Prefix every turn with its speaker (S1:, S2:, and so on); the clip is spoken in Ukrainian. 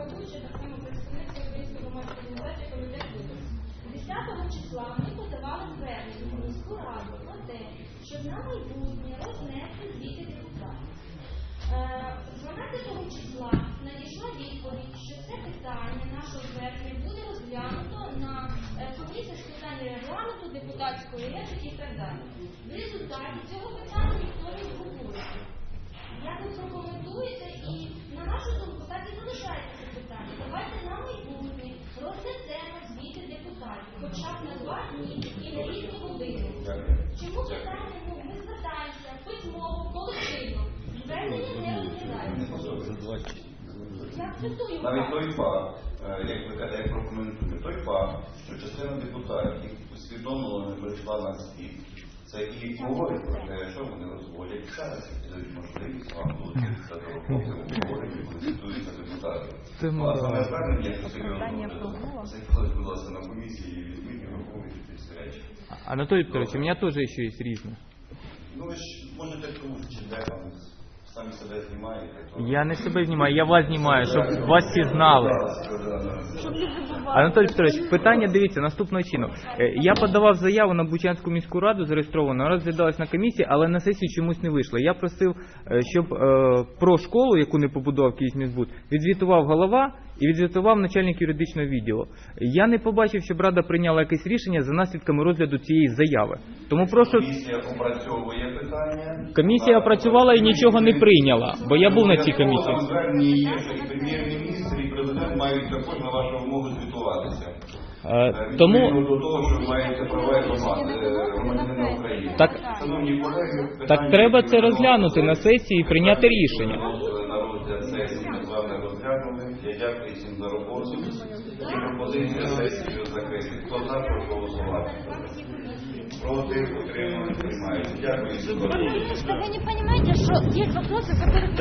S1: Бабуся, так само представник Всеукраїнської громадської організації комітет виборців. 10 числа ми подавали звернення в міську раду про те, щоб на майбутнє рознести звіти депутатів. Е, 12 числа надійшла відповідь, що це питання нашого звернення буде розглянуто на е, комісії з питань регламенту, депутатської етики і так далі. В результаті цього питання ніхто не обговорює. Як ви прокоментуєте і на нашу думку так і залишається це питання. Давайте на майбутнє рознесемо звіти депутатів, хоча б на два дні і на різні години. Чому питання ми звертаємося письмово, колективно, звернення не розглядається. Я цитую
S2: Навіть той факт, як ви кажете, як прокоментує, той факт, що частина депутатів усвідомлено не прийшла на світ, це і говорить про те, що вони розводять зараз, і дають можливість вам долучитися до роботи, цитуються депутати.
S3: Це
S2: Ну, а саме
S3: морально.
S2: звернення, що серйозно, це колись, будь ласка, на комісії і візьміть і враховуйте ці речі.
S3: Анатолий Петрович, у меня тоже еще есть різне.
S2: Ну ви ж можете тут чи де там самі себе знімаєте, то...
S3: Я не себе знімаю, я вас знімаю, щоб вас всі знали. Анатолій Петрович, питання дивіться наступного чину. Е, Я подавав заяву на Бучанську міську раду зареєстровано, розглядалась на комісії, але на сесію чомусь не вийшло. Я просив, е, щоб е, про школу, яку не побудував Київміськбуд, відзвітував голова і відзвітував начальник юридичного відділу. Я не побачив, щоб рада прийняла якесь рішення за наслідками розгляду цієї заяви. Тому прошу.
S2: Комісія опрацьовує питання.
S3: Комісія опрацювала і нічого не прийняла, бо я був на цій комісії.
S2: Прем'єр-міністр, і президент мають також на вашу вимогу звітуватися.
S3: Е,
S2: Е,
S3: Тому
S2: відповідно до того, що ви маєте права і громади, е, громадянина України.
S3: Так-
S2: Шановні колеги,
S3: так треба це розглянути на сесії і прийняти рішення.
S2: виносили На розгляд сесії ми з вами розглянули. Я дякую всім за роботу. І пропозиція сесії закрити. Хто за, прошу голосувати. Проти, утримали, приймають. Дякую всім за роботу.
S4: Что вы не понимаете, что есть вопросы, которые...